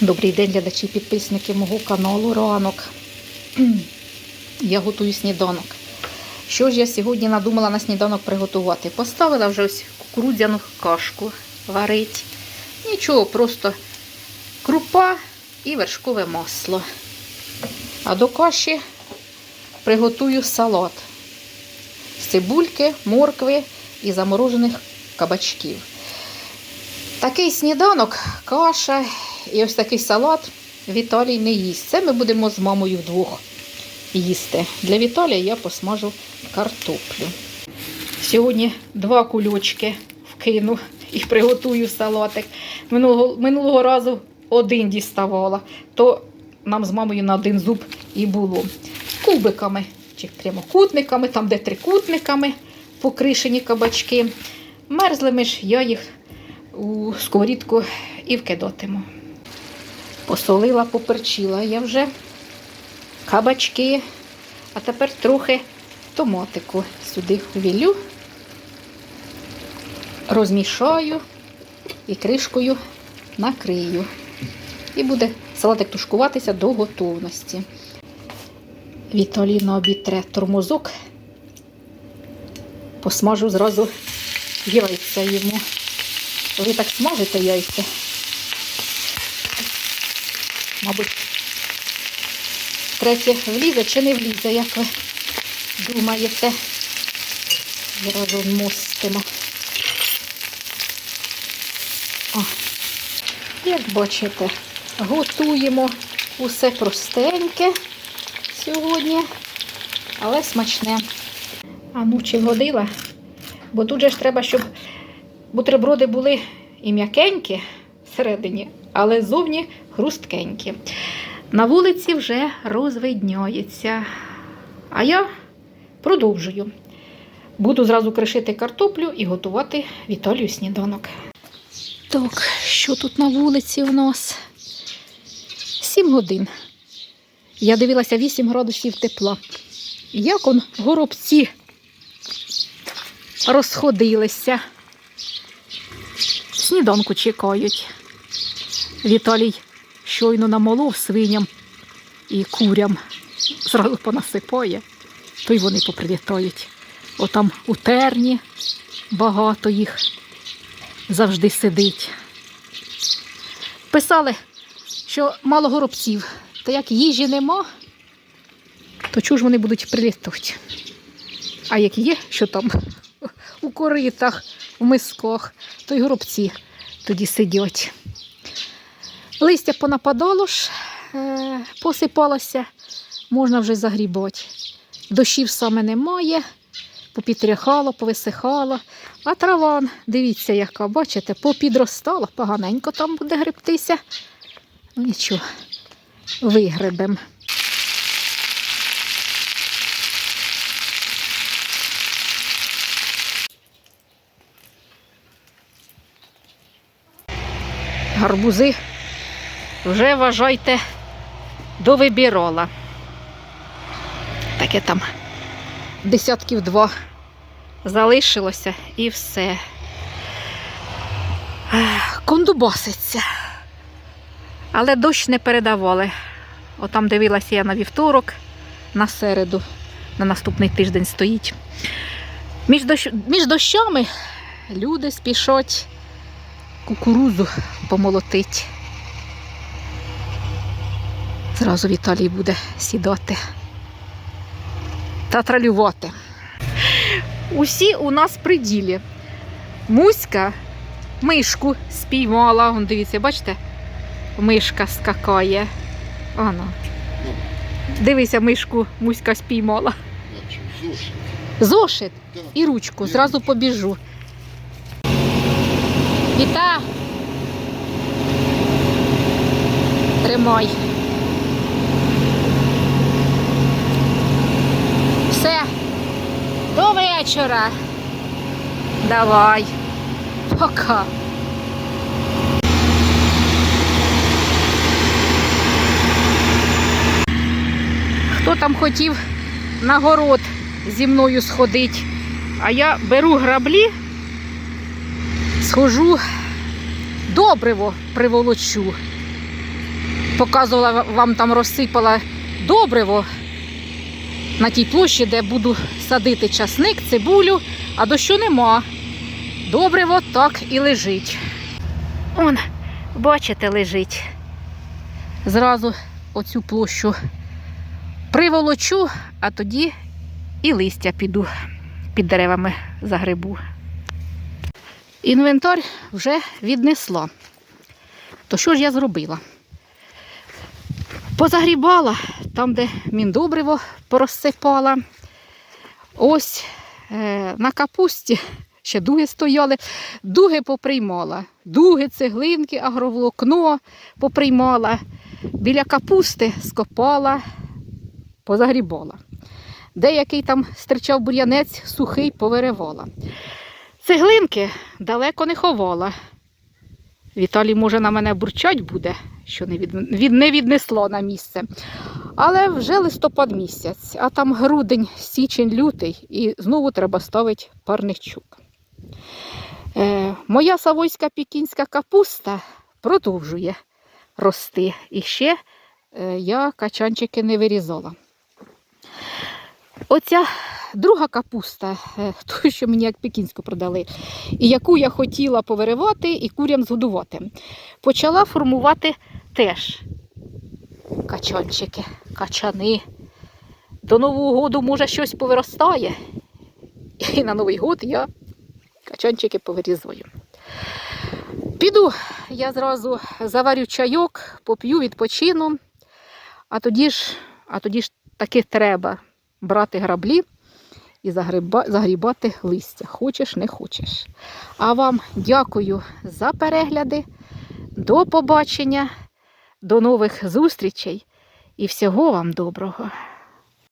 Добрий день, глядачі, підписники мого каналу Ранок. Я готую сніданок. Що ж я сьогодні надумала на сніданок приготувати? Поставила вже ось кукурудзяну кашку варить. Нічого, просто крупа і вершкове масло. А до каші приготую салат з цибульки, моркви і заморожених кабачків. Такий сніданок, каша і ось такий салат Віталій не їсть. Це ми будемо з мамою вдвох їсти. Для Віталія я посмажу картоплю. Сьогодні два кульочки вкину і приготую салатик. Минулого, минулого разу один діставала, то нам з мамою на один зуб і було. Кубиками чи прямокутниками, там де трикутниками покришені кабачки. Мерзлими ж я їх у сковорідку і вкидатиму. Посолила, поперчила я вже кабачки, а тепер трохи томатику сюди ввілю, розмішаю і кришкою накрию. І буде салатик тушкуватися до готовності. Віталій на обід тре тормозок. Посмажу зразу яйця йому. Ви так смажите яйця. Мабуть, третє влізе чи не влізе, як ви думаєте. Зразу вмостимо. О, як бачите, готуємо усе простеньке сьогодні, але смачне. А ну, чи вгодила? Бо тут же ж треба, щоб бутерброди були і м'якенькі всередині, але зовні хрусткенькі. На вулиці вже розвидняється. А я продовжую. Буду зразу кришити картоплю і готувати Віталію сніданок. Так, що тут на вулиці у нас? 7 годин. Я дивилася 8 градусів тепла. Як он горобці розходилися. Сніданку чекають. Віталій щойно намолов свиням і курям. Зразу понасипає, то й вони поприлітають. Отам у терні багато їх завжди сидить. Писали, що мало горобців, та як їжі нема, то чого ж вони будуть прилітати? А як є, що там у коритах, в мисках, то й горобці тоді сидять. Листя понападало ж, е, посипалося, можна вже загрібати. Дощів саме немає, попітряхало, повисихало. А трава, дивіться, яка, бачите, попідростала, поганенько там буде гребтися. Ну нічого, вигребем. Гарбузи вже вважайте до вибірола. Таке там десятків два залишилося і все. Кондубаситься. Але дощ не передавали. Отам дивилася я на вівторок, на середу, на наступний тиждень стоїть. Між, дощ... Між дощами люди спішать кукурузу помолотить. Зразу Віталій буде сідати та тралювати. Усі у нас при ділі. Муська мишку спіймала. Вон, дивіться, бачите? Мишка скакає. Ано. Дивися, мишку муська спіймала. Зошит і ручку. Зразу побіжу. Віта. Тримай. Все. До вечора. Давай. Пока. Хто там хотів на город зі мною сходити? А я беру граблі, схожу добриво приволочу. показувала вам там розсипала добриво на тій площі, де буду садити часник, цибулю, а дощу нема. Добриво так і лежить. Он, бачите, лежить. Зразу оцю площу приволочу, а тоді і листя піду під деревами загребу. Інвентар вже віднесла. То що ж я зробила? Позагрібала там, де міндобриво порозсипала. Ось е, на капусті ще дуги стояли, дуги поприймала. Дуги, цеглинки, агроволокно поприймала. Біля капусти скопала, позагрібала. Деякий там стирчав бур'янець, сухий повиривала. Цеглинки далеко не ховала. Віталій, може, на мене бурчать буде, що не, від... не віднесло на місце. Але вже листопад місяць, а там грудень, січень, лютий, і знову треба ставити парничок. Е, моя савойська пікінська капуста продовжує рости. І ще е, я качанчики не вирізала. Оця друга капуста, е, ту, що мені як пекінську продали, і яку я хотіла повиривати і курям згодувати, почала формувати теж качанчики, качани. До Нового року, може, щось повиростає. І на Новий год я качанчики повирізую. Піду, я зразу заварю чайок, поп'ю, відпочину, а тоді ж, а тоді ж таки треба брати граблі і загрібати листя. Хочеш, не хочеш. А вам дякую за перегляди. До побачення, до нових зустрічей і всього вам доброго.